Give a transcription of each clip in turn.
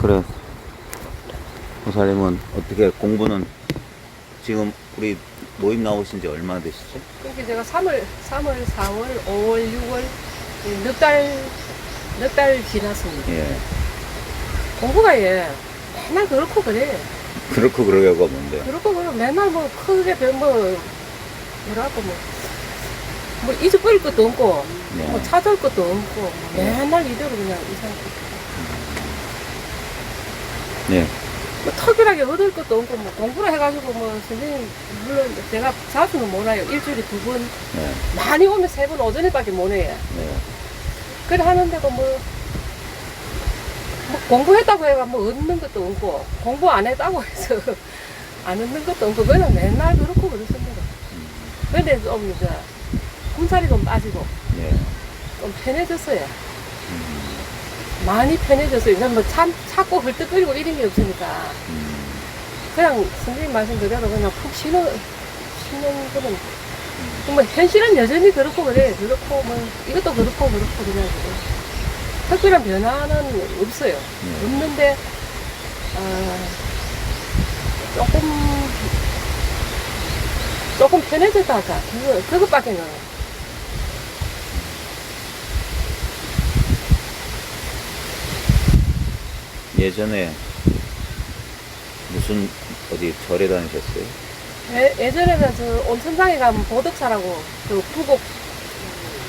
그래. 호사님은 어떻게 공부는 지금 우리 모임 나오신 지 얼마나 되시죠? 그러니까 제가 3월, 3월, 4월, 5월, 6월 넉 달, 넉 달 지났습니다. 예. 공부가 예, 맨날 그렇고 그래. 그렇고 그러려고 뭔데? 그렇고 그래. 맨날 뭐 크게 별 뭐, 뭐라고 뭐, 뭐 잊어버릴 것도 없고, 네. 뭐 찾을 것도 없고, 뭐 네. 맨날 이대로 그냥 이상 네. 뭐 특별하게 얻을 것도 없고, 뭐 공부를 해가지고 뭐 선생님, 물론 제가 자주는 못 와요. 일주일에 두 번, 네. 많이 오면 세 번 오전에밖에 못 해요. 네. 그래 하는데도 뭐, 뭐 공부했다고 해가 뭐 얻는 것도 없고 공부 안 했다고 해서 안 얻는 것도 없고 그냥 맨날 그렇고 그렇습니다. 근데 좀 이제 군살이 좀 빠지고 네. 좀 편해졌어요. 음. 많이 편해졌어요. 이제 뭐 참, 찾고 헐떡거리고 이런 게 없으니까 음. 그냥 선생님 말씀 그대로 그냥 푹 쉬는, 쉬는 그런 뭐 현실은 여전히 그렇고 그래. 그렇고 뭐 이것도 그렇고 그렇고 그냥 그래. 특별한 변화는 없어요. 네. 없는데 아, 조금 조금 편해졌다 할까. 그거 그것밖에는 예전에 무슨 어디 절에 다니셨어요? 예, 예전에는 저 온천장에 가면 보덕사라고 그 부곡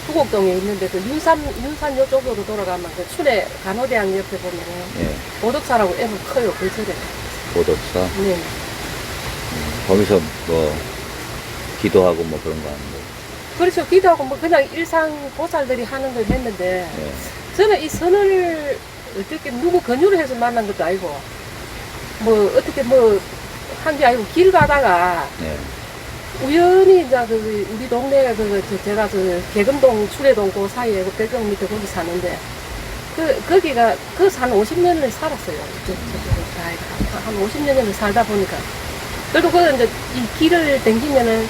부곡동에 있는데 그 윤산 윤산 요쪽으로 돌아가면 그 춘에 간호대학 옆에 보면은 예. 보덕사라고 애는 커요 그 절에. 보덕사. 네. 거기서 뭐 기도하고 뭐 그런 거 하는데. 그렇죠. 기도하고 뭐 그냥 일상 보살들이 하는 걸 했는데 예. 저는 이 선을 어떻게 누구 권유를 해서 만난 것도 아니고 뭐 어떻게 뭐 한 게 아니고 길 가다가 네. 우연히 이제 그 우리 동네에 그 저- 제가 그 개금동 추례동 그 사이에 그 백경 밑에 거기 사는데 그 거기가 그 산 50년을 살았어요. 저, 저쪽으로 다한 50년을 살다 보니까 그래도 그 이제 이 길을 댕기면은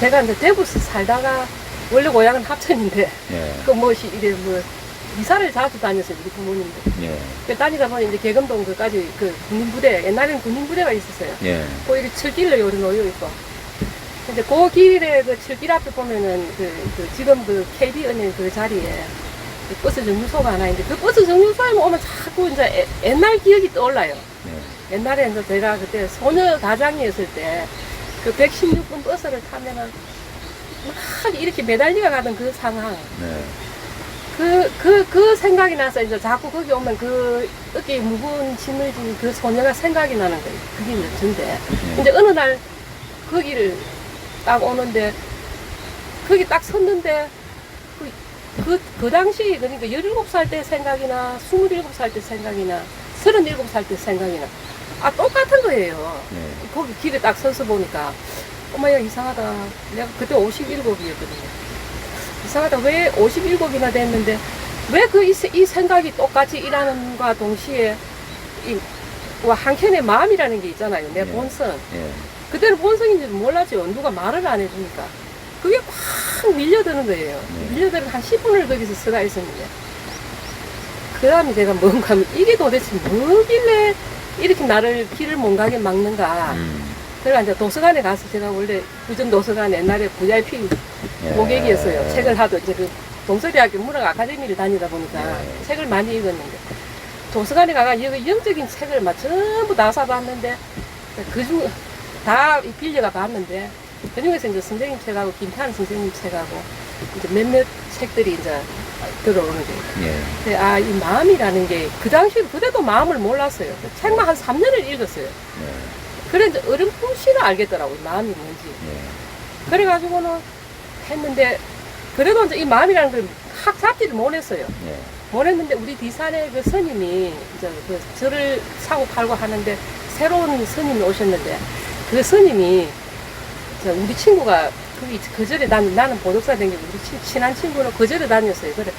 제가 이제 대구에서 살다가 원래 고향은 합천인데 예. 그 뭐시 이래 뭐 이사를 자주 다녔어요 우리 부모님들. 예. 그 다니다 보니 이제 개금동 그까지 그 군인부대 옛날에는 군인부대가 있었어요. 예. 그 이렇게 철길로 요리 놓여 있고. 근데 그 길에 그 철길 앞에 보면은 그, 그 지금 그 KB 은행 그 자리에 그 버스 정류소가 하나 있는데 그 버스 정류소에 오면 자꾸 이제 애- 옛날 기억이 떠올라요. 예. 옛날에 이제 제가 그때 소녀 가장이었을 때 그 116분 버스를 타면은 막 이렇게 매달리가 가던 그 상황. 네. 그, 그, 그 생각이 나서 이제 자꾸 거기 오면 그 어깨에 무거운 짐을 진그 소녀가 생각이 나는 거예요. 그게 이제 전데. 예. 이제 어느 날 거기를 딱 오는데 거기 딱 섰는데 그, 그, 그 당시 그러니까 17살 때 생각이나 27살 때 생각이나 37살 때 생각이나 아 똑같은 거예요. 네. 거기 길에 딱 서서 보니까 어머야 이상하다. 내가 그때 57이었거든요. 이상하다. 왜 57이나 됐는데 왜 그 이 생각이 똑같이 일하는과 동시에 이, 와, 한켠에 마음이라는 게 있잖아요. 내 네. 본성. 예. 그때는 본성인지도 몰랐죠. 누가 말을 안 해주니까. 그게 확 밀려드는 거예요. 네. 밀려드는 한 10분을 거기서 서가 있었는데. 그 다음에 제가 뭔가 하면 이게 도대체 뭐길래 이렇게 나를 길을 못 가게 막는가. 음. 그래가 이제 도서관에 가서 제가 원래 구전 도서관 옛날에 VIP 예. 고객이었어요. 책을 하도 이제 그 동서대학교 문학 아카데미를 다니다 보니까 네. 책을 많이 읽었는데 도서관에 가가 여기 영적인 책을 막 전부 다 사봤는데 그중 다 빌려가 봤는데 그중에서 이제 선생님 책하고 김태환 선생님 책하고 이제 몇몇 책들이 이제 들어오는 거예요. 예. 아, 이 마음이라는 게 그 당시 그때도 마음을 몰랐어요. 책만 한 3년을 읽었어요. 예. 그래 이제 어렴풋이는 알겠더라고요. 마음이 뭔지. 예. 그래가지고는 했는데 그래도 이제 이 마음이라는 걸 확 잡지를 못했어요. 예. 못했는데 우리 디산에 그 스님이 이제 그 절을 사고 팔고 하는데 새로운 스님이 오셨는데 그 스님이 저 우리 친구가 거기 그 절에 난, 나는 보덕사 댕기고 우리 친, 친한 친구는 그 절에 다녔어요. 그래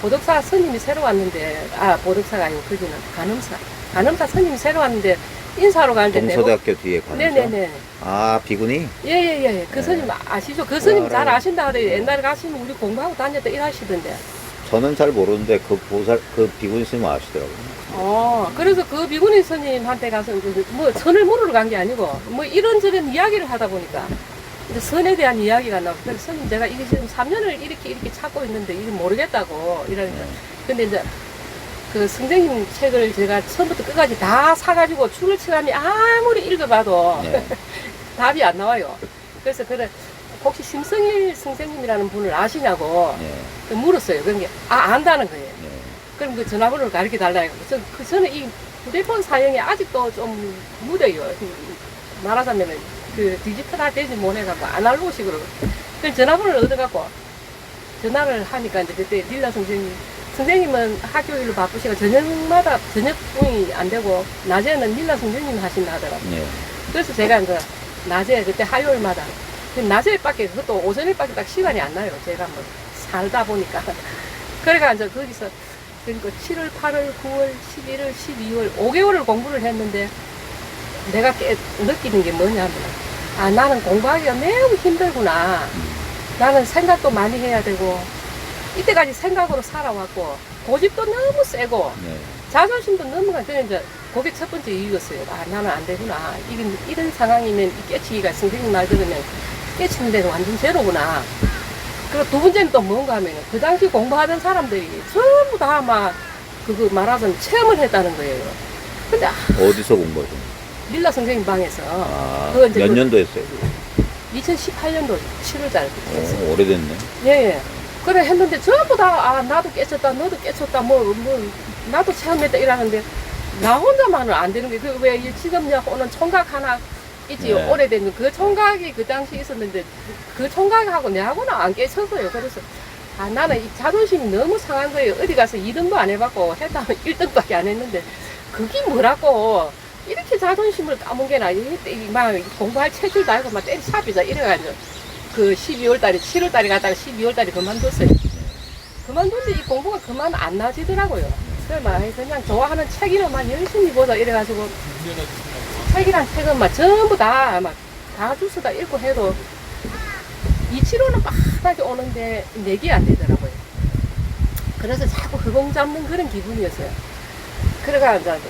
보덕사 스님이 새로 왔는데 아 보덕사가 아니고 거기는 간음사 간음사 스님이 새로 왔는데 인사하러 가는데 내가 동서대학교 뒤에 관저. 네네네 아 비구니? 예예예 그 네. 스님 아시죠? 그 스님 잘 알아요. 아신다 그래 네. 옛날에 가시면 우리 공부하고 다녔다 일하시던데 저는 잘 모르는데 그 보살 그 비구니 스님은 아시더라고요. 어, 그래서 그 비구니 스님한테 가서 이제 뭐 선을 물으러 간 게 아니고 뭐 이런저런 이야기를 하다 보니까 이제 선에 대한 이야기가 나고 그래서 스님 제가 이게 지금 3년을 이렇게 이렇게 찾고 있는데 이게 모르겠다고 이러니까 네. 근데 이제 그 선생님 책을 제가 처음부터 끝까지 다 사가지고 줄을 치라니 아무리 읽어봐도 네. 답이 안 나와요. 그래서 그래 혹시 심성일 선생님이라는 분을 아시냐고 네. 물었어요. 그런 게아 안다는 거예요. 네. 그럼 그 전화번호를 가르쳐 달라 해가지고 저, 그 저는 이 휴대폰 사용이 아직도 좀 무뎌요. 말하자면은 그 디지털화 되지 못해갖고 아날로그식으로 그 전화번호를 얻어갖고 전화를 하니까 이제 그때 릴라 선생님 선생님은 학교 일로 바쁘시고 저녁마다 저녁분이 안 되고 낮에는 릴라 선생님 하신다 하더라고요. 네. 그래서 제가 이제 낮에 그때 화요일마다 그 낮에밖에 그것도 오전일밖에 딱 시간이 안 나요. 제가 뭐 살다 보니까 그래가 이제 거기서 그러니까 7월, 8월, 9월, 11월, 12월 5개월을 공부를 했는데 내가 깨, 느끼는 게 뭐냐면 아 나는 공부하기가 매우 힘들구나. 나는 생각도 많이 해야 되고 이때까지 생각으로 살아왔고 고집도 너무 세고 네. 자존심도 너무 가. 그래 이제 그게 첫 번째 이유였어요. 아 나는 안 되구나. 이런 이런 상황이면 이 깨치기가 선생님 말 들으면 깨치는 데는 완전 제로구나. 그리고 두 번째는 또 뭔가 하면 그 당시 공부하던 사람들이 전부 다 막 그거 말하자면 체험을 했다는 거예요. 근데 아, 어디서 공부하셨나요? 밀라 선생님 방에서 아, 몇 그- 년도 했어요? 2018년도 7월달 했어요. 오, 오래됐네. 예, 예. 그래 했는데 전부 다, 아, 나도 깨쳤다, 너도 깨쳤다, 뭐, 뭐, 나도 체험했다 이러는데, 나 혼자만은 안 되는 게, 그 왜, 이 지금역 오는 총각 하나 있지, 네. 오래된 그 총각이 그 당시 있었는데, 그 총각하고 내하고는 안 깨쳤어요. 그래서, 아, 나는 이 자존심이 너무 상한 거예요. 어디 가서 2등도 안 해봤고, 했다면 1등밖에 안 했는데, 그게 뭐라고, 이렇게 자존심을 까먹게나, 이- 이- 막 공부할 체질도 아니고, 막 때리 삽이자 이래가지고. 그 12월 달에, 7월 달에 갔다가 12월 달에 그만뒀어요. 그만뒀는데 이 공부가 그만 안 나지더라고요. 그래, 막 그냥 좋아하는 책이나 막 열심히 보자 이래가지고 책이랑 책은 막 전부 다 막 다 주워다 읽고 해도 이치로는 빡하게 오는데 내기 안 되더라고요. 그래서 자꾸 허공 잡는 그런 기분이었어요. 그래가 이제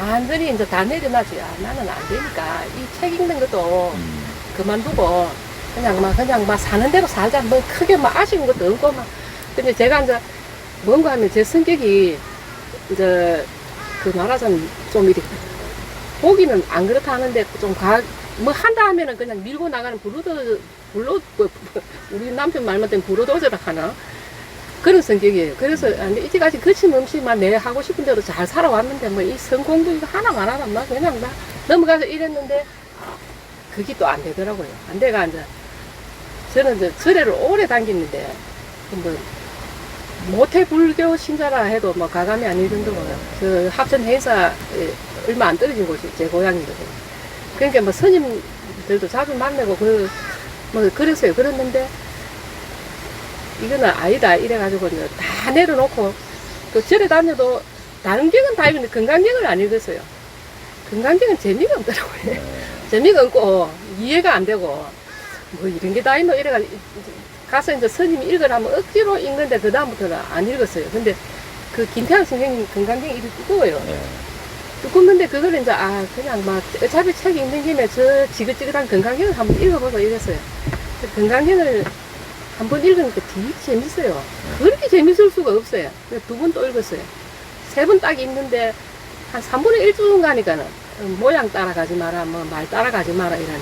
완전히 이제 다 내려놨지. 아, 나는 안 되니까 이 책 읽는 것도 음. 그만두고 그냥 막 그냥 막 사는 대로 살자 뭐 크게 막 아쉬운 것도 없고 막 근데 제가 이제 뭔가 하면 제 성격이 이제 그 말하자면 좀 이렇게 보기는 안 그렇다 하는데 좀뭐 한다 하면은 그냥 밀고 나가는 부르도 불러 뭐, 우리 남편 말만 때는 부르도저라 하나 그런 성격이에요. 그래서 아, 이제까지 거침없이 막내 하고 싶은 대로 잘 살아왔는데 뭐 이 성공도 이거 하나 막 그냥 막 넘어가서 이랬는데 그게 또 안 되더라고요. 안 돼가 이제 저는 이제 절에를 오래 다녔는데 뭐 모태 불교 신자라 해도 뭐 가감이 아닐 정도고요. 그 합천 행사 얼마 안 떨어진 곳이 제 고향이거든요. 그러니까 뭐 스님들도 자주 만나고 그 뭐 그랬어요. 그랬는데 이거는 아니다 이래가지고 이제 다 내려놓고 그 절에 다녀도 다른 경은 다 읽는데 건강경을 안 읽었어요. 건강경은 재미가 없더라고요. 네. 재미가 없고 이해가 안 되고 뭐 이런 게 다 있노 이래가 가서 이제 스님이 읽으라면 억지로 읽는데 그 다음부터는 안 읽었어요. 근데 그 김태환 선생님 건강경 이렇게 두꺼워요. 네. 두껍는데 그걸 이제 아 그냥 막 어차피 책 읽는 김에 저 지긋지긋한 건강경을 한번 읽어보자 이랬어요. 그 건강경을 한번 읽으니까 되게 재밌어요. 그렇게 재밌을 수가 없어요. 두 번 또 읽었어요. 세 번 딱 읽는데 한 3분의 1쯤 가니까는 어, 모양 따라가지 마라, 뭐 말 따라가지 마라 이런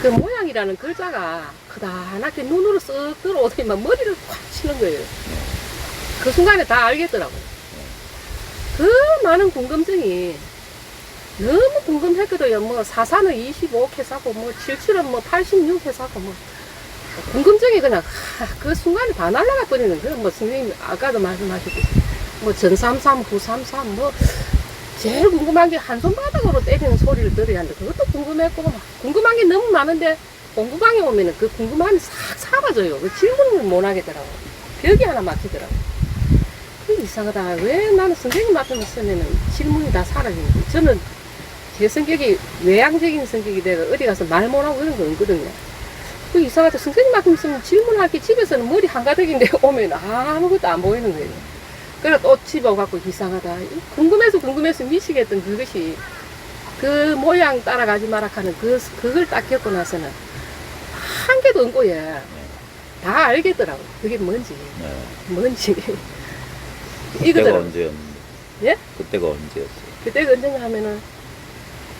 그 모양이라는 글자가 크다랗게 눈으로 쓱 들어오더니 막 머리를 콱 치는 거예요. 그 순간에 다 알겠더라고요. 그 많은 궁금증이 너무 궁금했거든요. 뭐 사사는 25회 사고 뭐 77은 뭐 86회 사고 뭐 궁금증이 그냥 하, 그 순간에 다 날아가 버리는 거예요. 뭐 선생님 아까도 말씀하셨듯이 뭐 전삼삼, 후삼삼 뭐 제일 궁금한 게 한 손바닥으로 때리는 소리를 들어야 하는데 그것도 궁금했고 막 궁금한 게 너무 많은데 공부방에 오면은 그 궁금함이 싹 사라져요. 그 질문을 못 하겠더라고. 벽이 하나 막히더라고. 그 이상하다. 왜 나는 선생님 앞에 서면은 질문이 다 사라지는 거야. 저는 제 성격이 외향적인 성격이 내가 어디 가서 말 못하고 그런 거 없거든요. 그 이상하다. 선생님 앞에 있으면 질문할 게 집에서는 머리 한가득인데 오면 아무것도 안 보이는 거예요. 그래 또 집어갖고 이상하다. 궁금해서 궁금해서 미치겠던 그것이 그 모양 따라가지 마라 하는 그, 그걸 딱 겪고 나서는 한 개도 없고 예. 다 알겠더라고. 그게 뭔지. 네. 뭔지. 그때가 이거더라고. 언제였는데? 예? 그때가 언제였어요? 그때가 언제냐 하면은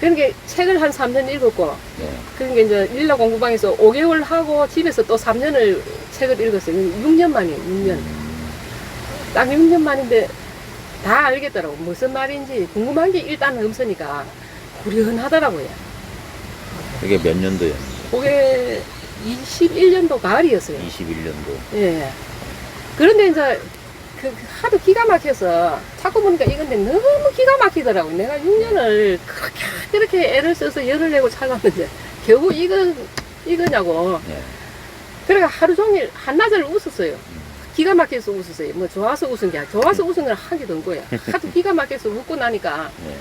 그러니까 책을 한 3년 읽었고 네. 그러니까 이제 일라 공부방에서 5개월 하고 집에서 또 3년을 책을 읽었어요. 6년 만이에요. 6년. 음, 딱 6년 만인데 다 알겠더라고. 무슨 말인지 궁금한 게 일단 없으니까 후련하더라고요. 그게 몇 년도였는데? 그게 21년도 가을이었어요. 21년도. 예. 그런데 이제 그 하도 기가 막혀서 자꾸 보니까 이건데 너무 기가 막히더라고. 내가 6년을 그렇게 그렇게 애를 써서 열을 내고 찾았는데 겨우 이거 이거냐고. 네. 그래가 하루 종일 한낮을 웃었어요. 기가 막혀서 웃었어요. 뭐 좋아서 웃은 게 아니라 좋아서 웃은 건한 개도 없고요. 하도 기가 막혀서 웃고 나니까 네.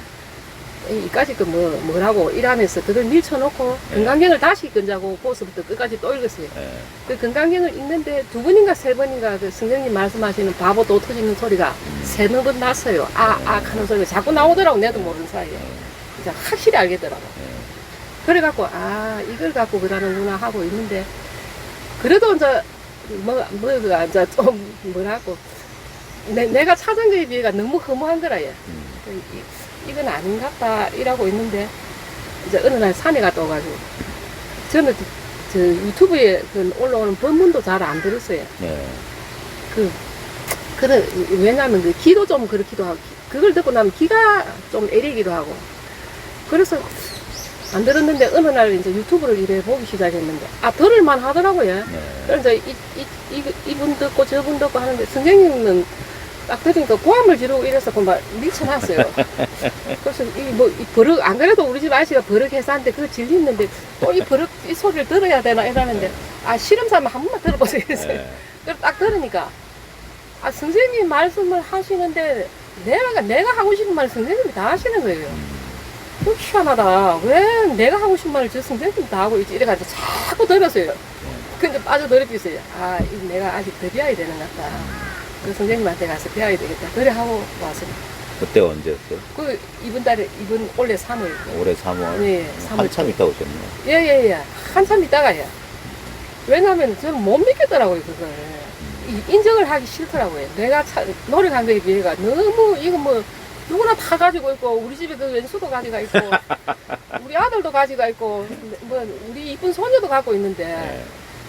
이까지 그 뭐 뭐라고 일하면서 그걸 밀쳐놓고 네. 건강경을 다시 건자고 거기서부터 끝까지 또 읽었어요. 네. 그 건강경을 읽는데 두 번인가 세 번인가 그 선생님 말씀하시는 바보 또 터지는 소리가 세네 번 났어요. 아, 아 하는 소리가 자꾸 나오더라고. 내도 모르는 사이에. 이제 확실히 알겠더라고. 네. 그래갖고, 아, 이걸 갖고 그러는구나 하고 있는데, 그래도 이제, 뭐, 뭐가 이제 좀, 뭐라고, 내, 내가 찾은 거에 비해가 너무 허무한 거라, 얘. 음, 이, 이건 아닌갑다, 이라고 있는데, 이제 어느 날 산에 갔다 와가지고, 저는 저 유튜브에 그 올라오는 본문도 잘 안 들었어요. 네. 그, 그래, 왜냐면 그 기도 좀 그렇기도 하고, 그걸 듣고 나면 기가 좀 애리기도 하고. 그래서 안 들었는데 어느 날 이제 유튜브를 이래 보기 시작했는데, 아, 들을만 하더라고요. 네. 그래서 이, 이, 이, 이분 듣고 저분 듣고 하는데, 선생님은 딱 들으니까 고함을 지르고 이래서 그막 미쳐났어요. 그래서 이 뭐, 이 버럭, 안 그래도 우리 집 아저씨가 버럭 회사인데 그거 질리는데 또 이 버럭, 이 소리를 들어야 되나 이러는데, 아, 싫음 삼아 한 번만 들어보세요. 네. 그래서 딱 들으니까 아 선생님 말씀을 하시는데 내가 내가 하고 싶은 말 선생님이 다 하시는 거예요. 그 희한하다. 왜 내가 하고 싶은 말을 저 선생님이 다 하고 있지? 이래가지고 자꾸 들었어요. 근데 빠져들었어요. 아, 이 내가 아직 더 배워야 되는 것 같다. 그 선생님한테 가서 배워야 되겠다. 그래 하고 왔습니다. 그때 언제였어요? 그 이번 달에 이번 올해 3월. 올해 3월. 네, 3월. 한참 있다 오셨네요. 예 예 예. 한참 있다가요. 왜냐하면 저는 못 믿겠더라고요 그걸. 이- 인정을 하기 싫더라고요. 내가 차, 노력한 거에 비해가 너무 이거 뭐 누구나 다 가지고 있고 우리 집에 그 왼수도 가지고 있고 우리 아들도 가지고 있고 뭐 우리 이쁜 소녀도 갖고 있는데. 네.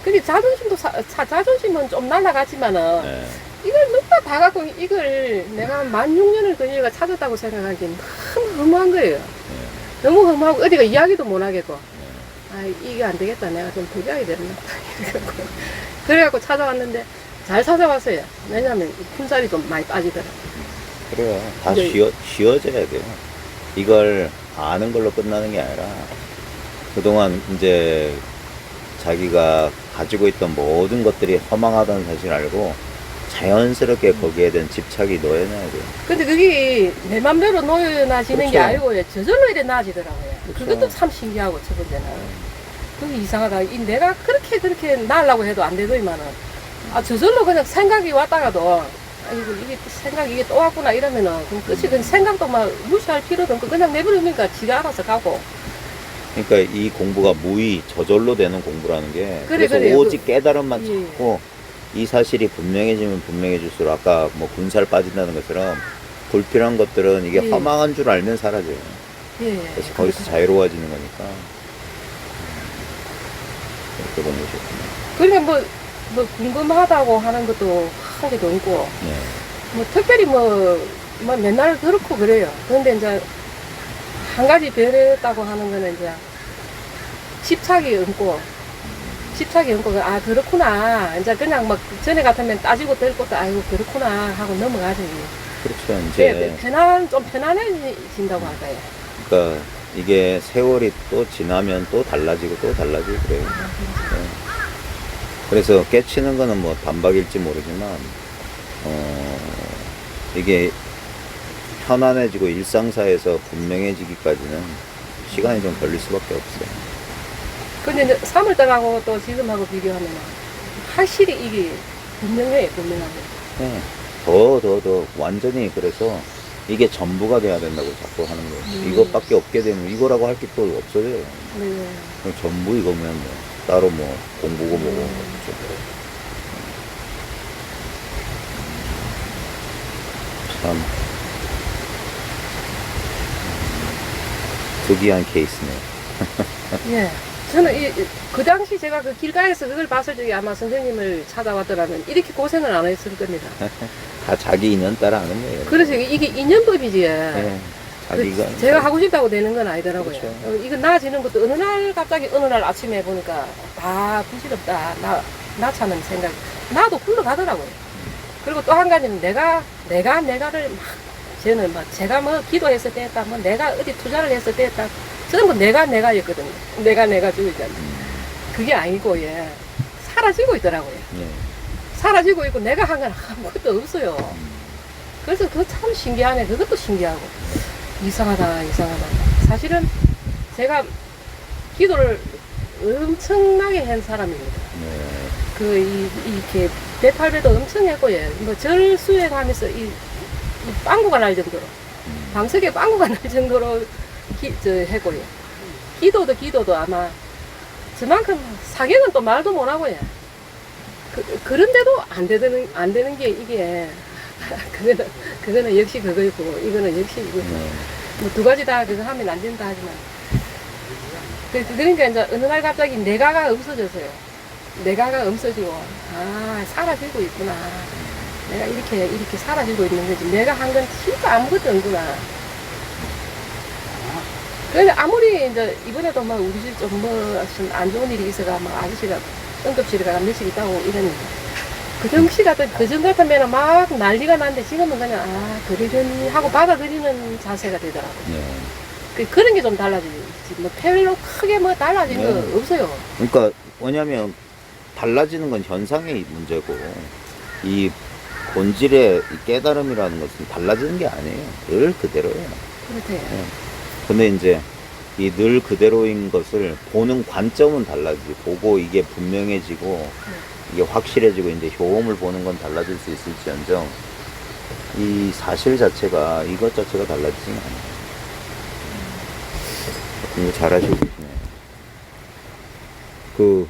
근데 자존심도 사, 자, 자존심은 좀 날라갔지만은 네. 이걸 누가 다 갖고 이걸 내가 만 6년을 그 얘가 찾았다고 생각하기엔 너무 허무한 거예요. 너무 허무하고 어디가 이야기도 못 하겠고. 아 이게 안 되겠다. 내가 좀더 배워야 되나 그래갖고 찾아왔는데 잘 찾아왔어요. 왜냐면 이 품살이 좀 많이 빠지더라고 그래요. 다 네. 쉬어, 쉬어져야 돼요. 이걸 아는 걸로 끝나는 게 아니라 그동안 이제 자기가 가지고 있던 모든 것들이 허망하다는 사실을 알고 자연스럽게 거기에 대한 집착이 놓여놔야 돼요. 근데 그게 내 맘대로 놓여나지는 게 그렇죠. 아니고 저절로 이래 나아지더라고요 그렇죠. 그것도 참 신기하고 첫 번째는 그게 이상하다 이 내가 그렇게 그렇게 나으려고 해도 안 되더니만은 아 저절로 그냥 생각이 왔다가도 아 이고 이게 또 생각이 이게 또 왔구나 이러면은 그럼 끝이 그냥 생각도 막 무시할 필요도 없고 그냥 내버리니까 지가 알아서 가고 그러니까 이 공부가 무의 저절로 되는 공부라는 게 그래, 그래서 그래요. 오직 깨달음만 예. 찾고 이 사실이 분명해지면 분명해질수록 아까 뭐 군살 빠진다는 것처럼 불필요한 것들은 이게 예. 허망한 줄 알면 사라져요. 예. 그래서 거기서 자유로워지는 거니까 이렇게 보는 거셨구나. 그러니까 뭐, 뭐 궁금하다고 하는 것도 한 개도 네. 뭐 특별히 뭐, 뭐 맨날 그렇고 그래요. 그런데 이제 한 가지 변했다고 하는 거는 이제 집착이 없고 집착이 없고 아 그렇구나 이제 그냥 막 전에 같으면 따지고 들 것도 아이고 그렇구나 하고 넘어가지. 그렇죠. 예, 이제 편안 좀 편안해진다고 할까요? 그러니까 이게 세월이 또 지나면 또 달라지고 또 달라지고 그래요. 네. 그래서 깨치는 거는 뭐 단박일지 모르지만 어 이게 편안해지고 일상사에서 분명해지기까지는 시간이 좀 걸릴 수밖에 없어요. 근데 이제 3월달하고 또 지금하고 비교하면 확실히 이게 분명해요, 분명하게. 네. 더, 더, 더, 완전히 그래서 이게 전부가 돼야 된다고 자꾸 하는 거예요. 음. 이것밖에 없게 되면 이거라고 할 게 또 없어져요. 네. 그럼 전부 이거면 뭐, 따로 뭐, 공부고 뭐고. 음. 그렇죠. 참. 특이한 케이스네요. 예. 저는 이, 이- 그 당시 제가 그 길가에서 그걸 봤을 적에 아마 선생님을 찾아왔더라면 이렇게 고생을 안 했을 겁니다. 다 자기 인연 따라 하는 거예요. 그래서 이게 인연법이지. 네. 자기가. 그 제가 하고 싶다고 되는 건 아니더라고요. 그렇죠. 어, 이거 나아지는 것도 어느 날 갑자기 어느 날 아침에 보니까 다 부질없다. 나, 나 차는 생각. 나도 굴러가더라고요. 그리고 또 한 가지는 내가, 내가, 내가를 막, 저는 막 제가 뭐 기도했을 때 했다, 뭐 내가 어디 투자를 했을 때 했다. 전부 내가, 내가였거든요. 내가, 내가 주의자. 그게 아니고, 예. 사라지고 있더라고요. 네. 사라지고 있고 내가 한 건 아무것도 없어요. 그래서 그거 참 신기하네. 그것도 신기하고. 이상하다, 이상하다. 사실은 제가 기도를 엄청나게 한 사람입니다. 네. 그, 이, 이렇게, 대팔배도 엄청 했고, 예. 뭐, 절 수행하면서 이, 이 빵구가 날 정도로, 음. 방석에 빵구가 날 정도로 기, 저, 했고, 예. 기도도 기도도 아마, 저만큼 사경은 또 말도 못하고, 예. 그, 그런데도 안 되는, 안 되는 게 이게, 그거는, 그거는 역시 그거였고, 이거는 역시 이거. 네. 뭐두 가지 다 그거 하면 안 된다 하지만. 그, 그러니까 이제 어느 날 갑자기 내가가 없어졌어요. 내가가 없어지고, 아, 사라지고 있구나. 내가 이렇게, 이렇게 사라지고 있는 거지. 내가 한 건 진짜 아무것도 없구나. 그런데 아무리 이제 이번에도 막 우리 집 좀 뭐 안 좋은 일이 있어가 막 아저씨가 응급실에 가가 며칠 있다고 이랬는데 그 정시 같은 그정 같으면 막 난리가 났는데 지금은 그냥 아 그러려니 하고 받아들이는 자세가 되더라고. 네. 그 그런 게 좀 달라지지. 뭐 별로 크게 뭐 달라진 거 네. 없어요. 그러니까 뭐냐면 달라지는 건 현상의 문제고 이 본질의 이 깨달음이라는 것은 달라지는 게 아니에요. 늘 그대로예요. 그렇대. 근데 이제 이 늘 그대로인 것을 보는 관점은 달라지고 보고 이게 분명해지고 이게 확실해지고 이제 효험을 보는 건 달라질 수 있을지언정 이 사실 자체가 이것 자체가 달라지진 않아요. 공부 잘하시고 계시네요. 그